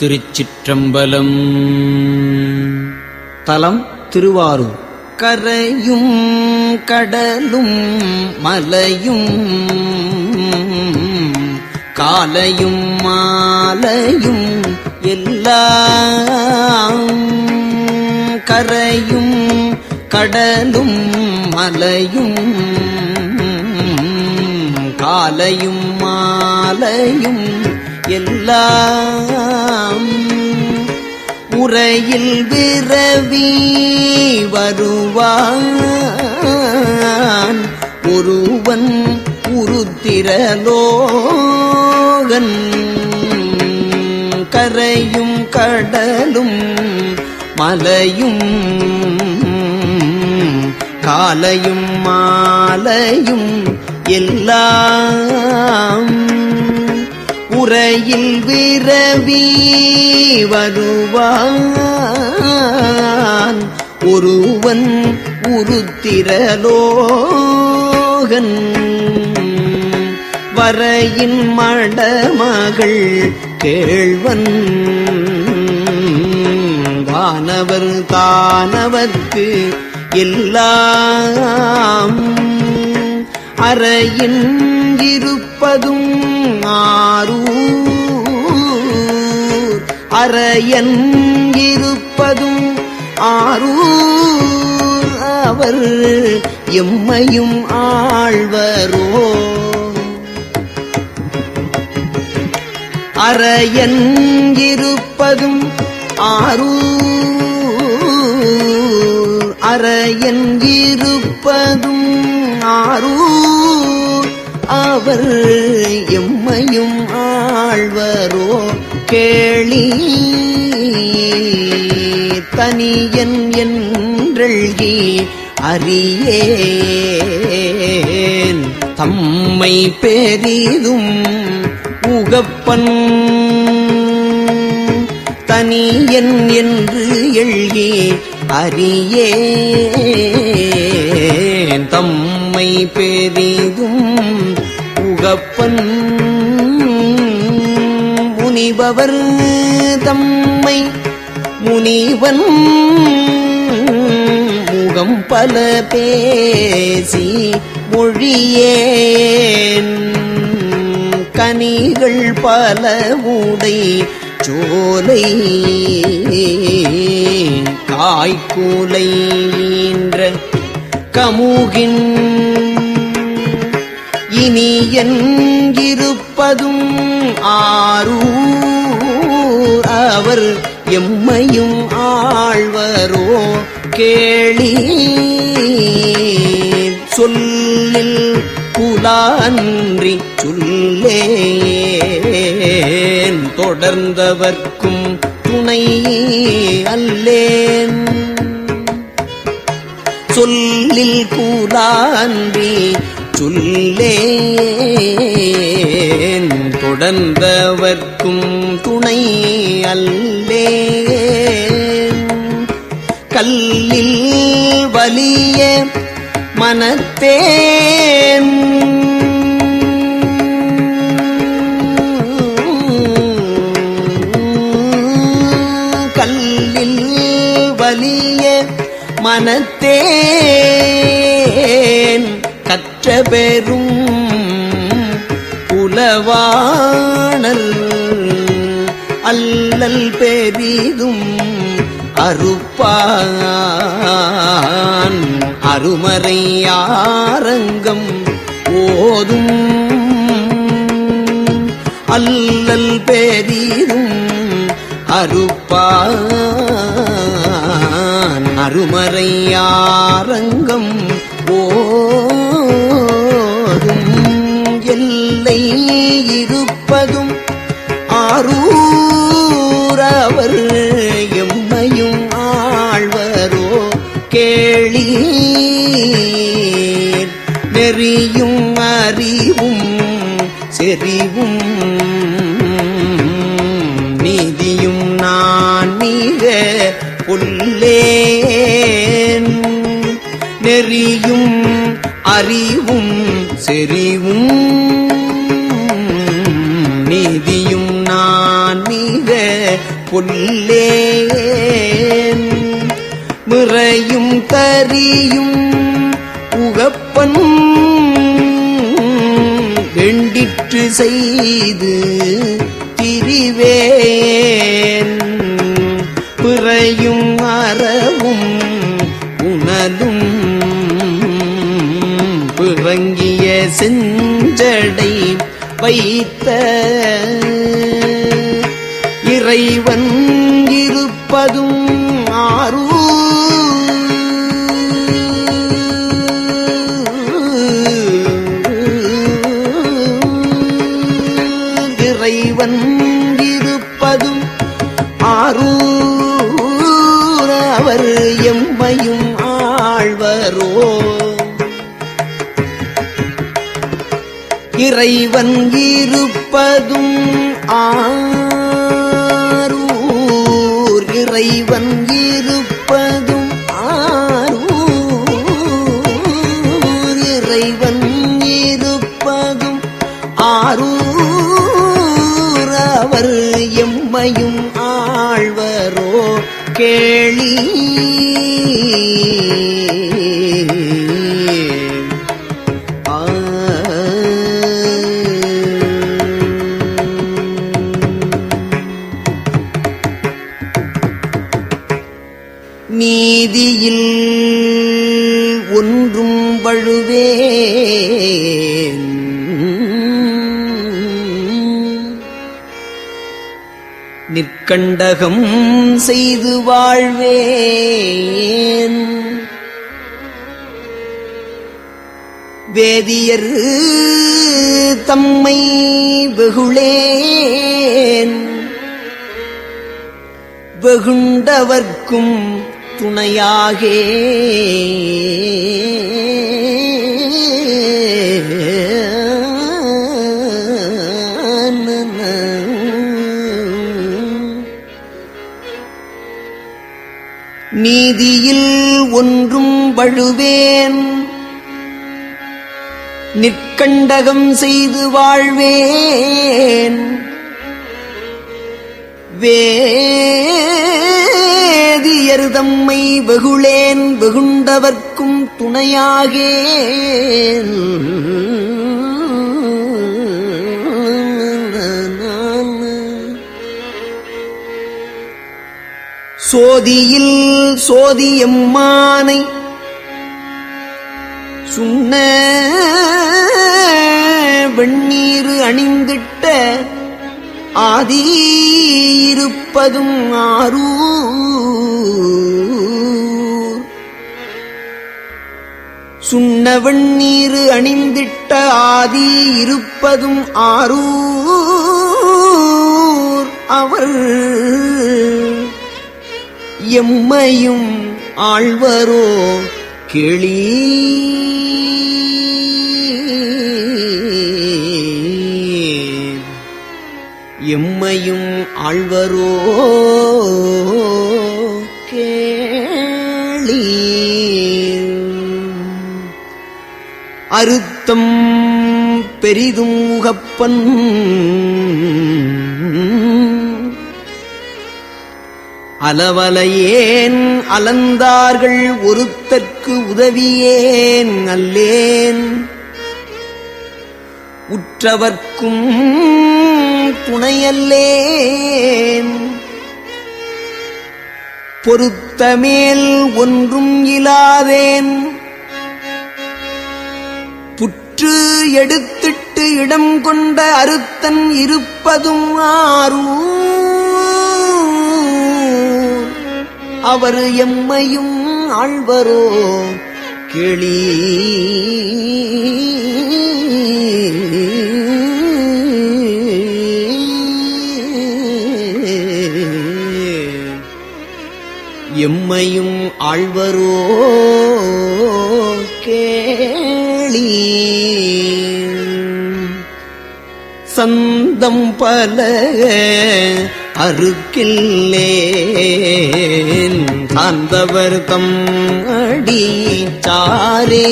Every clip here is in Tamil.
திருச்சிற்றம்பலம். தலம் திருவாரூர். கரையும் கடலும் மலையும் காலையும் மாலையும் எல்லாம் கரையும் கடலும் மலையும் காலையும் மாலையும் எல்லாம் உரையில் விரவி வருவான். ஒருவன் உருத்திரலோகன் கரையும் கடலும் மலையும் காலையும் மாலையும் எல்லாம் உரையில் விரவி வருவான். ஒருவன் உருத்திரலோகன். வரையின் மடமகள் கேழ்வன் வானவர் தானவர்க்கு எல்லாம் அறையின் இருப்பதும் ஆரூர். அறையன் இருப்பதும் ஆரூர். அவர் எம்மையும் ஆழ்வரோ. அறையன் இருப்பதும் ஆரூர். அறையன் இருப்பதும் ஆரூர் அவர் எம்மையும் ஆழ்வரோ? கேளி தனியன் என்றழ்கி அறியேன். தம்மை பெரிதும் உகப்பன் தனியன் என்று எழுகி அறியே தம்மை பெரிதும் உகப்பன் முனிபவர் தம்மை முனிவன். முகம் பல பேசி மொழியேன். கனிகள் பல உடை சோலை காய்கூலைன்ற கமுகின். இனி என்கிருப்பதும் ஆரூர் அவர் எம்மையும் ஆழ்வரோ கேளி சொல்லில் புலான்றி சொல்லேன். தொடர்ந்தவர்க்கும் துணை அல்லேன். சொல்லில் கூறான்றி சொல்லே தொடர்ந்தவர்க்கும் துணை அல்லே கல்லில் வலிய மனத்தேன் மனத்தேன். கற்ற பெரும் புலவாணர் அல்லல் பெரிதும் அறுப்பான். அருமறையாரங்கம் ஓதும் அல்லல் பெரிதும் அறுப்பான். அருமறையாரங்கம் ஓதும் எல்லை இருப்பதும் ஆரூரவர் எம்மையும் ஆழ்வரோ கேளி நெறியும் அறிவும் செறிவும் நீதியும் நான் நீக புல் நெறியும் அறிவும் செறிவும். நீதியும் நான் மீத பொல்லேன் முறையும் தரியும் உகப்பன் வெண்டிற்று செய்து திரிவேன். பிறையும் பிறங்கிய செஞ்சடை வைத்த இறைவன் இருப்பதும் இறைவன் இருப்பதும் ஆரூர். இறைவன் இருப்பதும் ஆரூர். இறைவன் இருப்பதும் ஆரூர். அவர் எம்மையும் ஆழ்வரோ கேளீ நீதியில் ஒன்றும் வழுவே நிற்கண்டகம் செய்து வாழ்வேன். வேதியர் தம்மை வெகுளேன். வெகுண்டவர்க்கும் துணையாகே. நீதியில் ஒன்றும் வழுவேன். நிற்கண்டகம் செய்து வாழ்வேன். வே எருதம்மை வெகுளேன் வெகுண்டவர்க்கும் துணையாகே. சோதியில் சோதியம்மானை சுண்ண வெண்ணீர் அணிந்திட்ட ஆதி இருப்பதும் ஆரூர். சுண்ண வெண்ணீர் அணிந்திட்ட ஆதி இருப்பதும் ஆரூர். அவர் எம்மையும் ஆழ்வரோ கிளீ எம்மையும் ஆழ்வரோ கேளி அறுத்தம் பெரிதும் உகப்பன் அலவலையேன் அலந்தார்கள் ஒருத்தற்கு உதவியேன் அல்லேன். உற்றவர்க்கும் துணையல்லேன் பொருத்தமேல் ஒன்றும் இலாதேன். புற்று எடுத்திட்டு இடம் கொண்ட அறுத்தன் இருப்பதும் ஆறூ அவர் எம்மையும் ஆழ்வரோ கேளி உம்மையும் ஆழ்வரோ கேளி. சந்தம் பல அருக்கில்லேன். சார்ந்தவர் தம் அடிச்சாரே.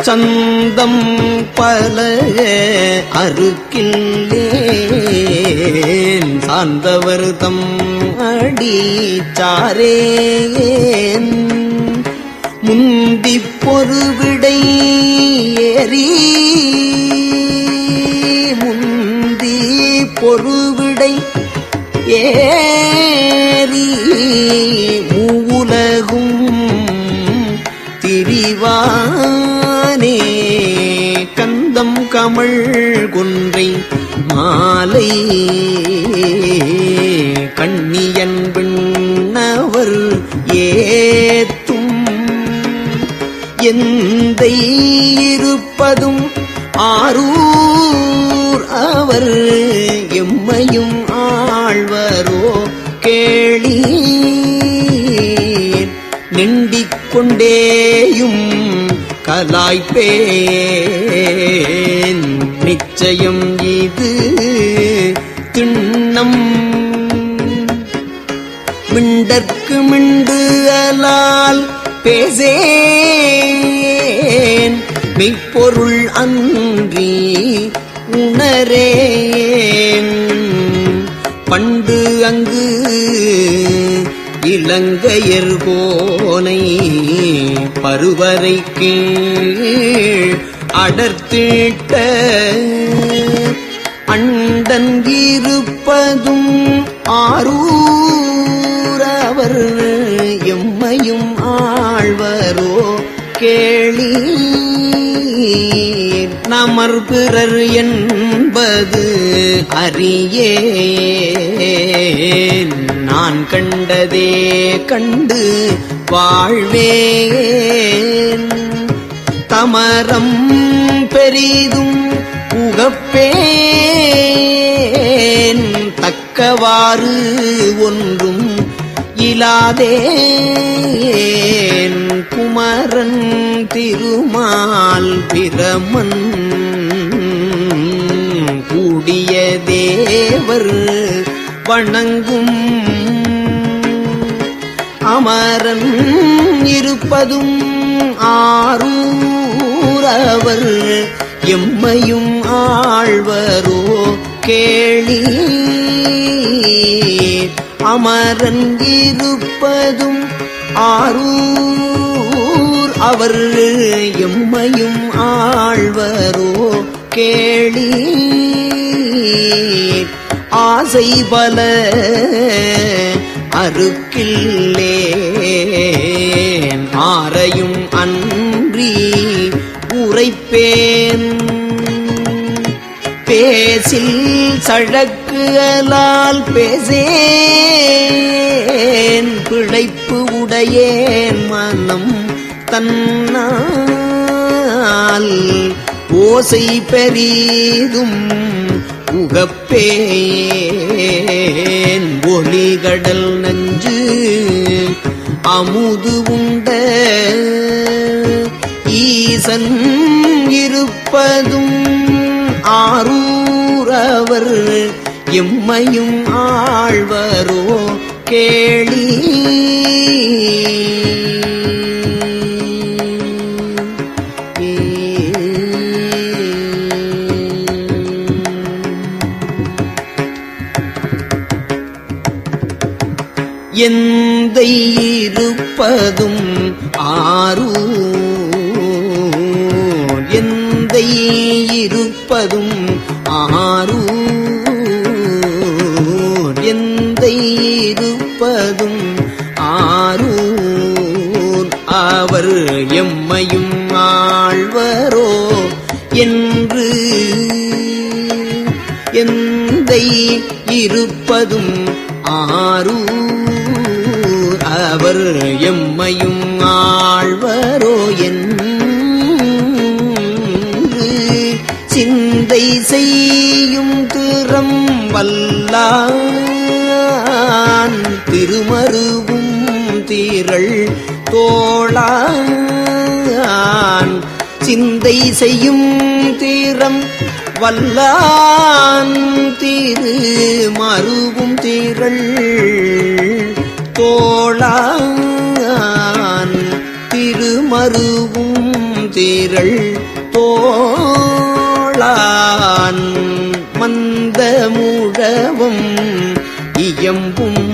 சந்தம் பல அருக்கில்லேன். சார்ந்தவர் தம் அடி சாரேன் முந்தி பொறுவிடை ஏறி முந்தி பொறுவிடை ஏறி மூவுலகும் திரிவானே. கந்தம் கமழ் குன்றை மாலை கண்ணியன் விண்ணவர் ஏத்தும். எந்தை இருப்பதும் ஆரூர் அவர் எம்மையும் ஆழ்வரோ கேளி நெண்டிக் கொண்டேயும் கலாய்ப்பேன். நிச்சயம் இது மிண்டற்கு மிண்டு அலால் பேசேன். மெய்ப்பொருள் அன்றி உணரேன். பண்டு அங்கு இலங்கையர் கோனை பருவரை கீழ் அடர்த்திட்ட அண்டன் இருப்பதும் ஆரூ எம்மையும் ஆழ்வரோ கேளி நமர் பிறர் என்பது அறியே நான் கண்டதே கண்டு வாழ்வேன். தமரம் பெரிதும் புகப்பேன். தக்கவாறு ஒன்றும் இலாதேன் குமரன் திருமால் பிரமன். கூடிய தேவர் வணங்கும் அமரன் இருப்பதும் ஆரூரவர் எம்மையும் ஆழ்வரோ கேளி அமரன் இருப்பதும் ஆரூர் அவர் எம்மையும் ஆழ்வரோ கேளி ஆசை பல அறுக்கில்லேன் ஆரையும் அன்றி உரைப்பேன். பேசில் சழக்குகளால் பேசேன். பிழைப்பு உடையேன் மனம் தன்னால். ஓசை பெரிதும் உகப்பேன் ஒளிகடல் நஞ்சு அமுது உண்ட ஈசன் இருப்பதும் ஆரூரவர் எம்மையும் ஆழ்வரோ கேளி. எந்த இருப்பதும் ஆரூர். எந்தை இருப்பதும் ஆரூர். எந்த இருப்பதும் ஆரூர். அவர் எம்மையும் ஆழ்வரோ என்று. எந்த இருப்பதும் ஆரூர். அவர் எம்மையும் ஆழ்வரோ என்று. சிந்தை செய்யும் திறம் வல்லான் திருமருவும் தீரள் தோளான். சிந்தை செய்யும் தீரம் வல்லான் திரு மருவும் தீரள் தோளான். திருமருவும் தீரள் முழவும் இயம்பும்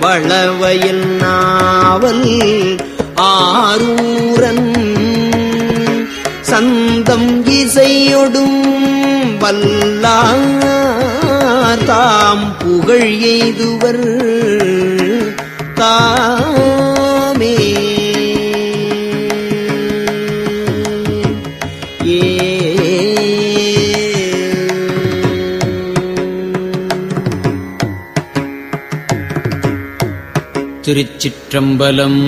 வளவயல் நாவல் ஆரூரன். சந்தம் இசையொடும் வல்லார் தாம் புகழ் எய்துவர் தா திருச்சிற்றம்பலம்.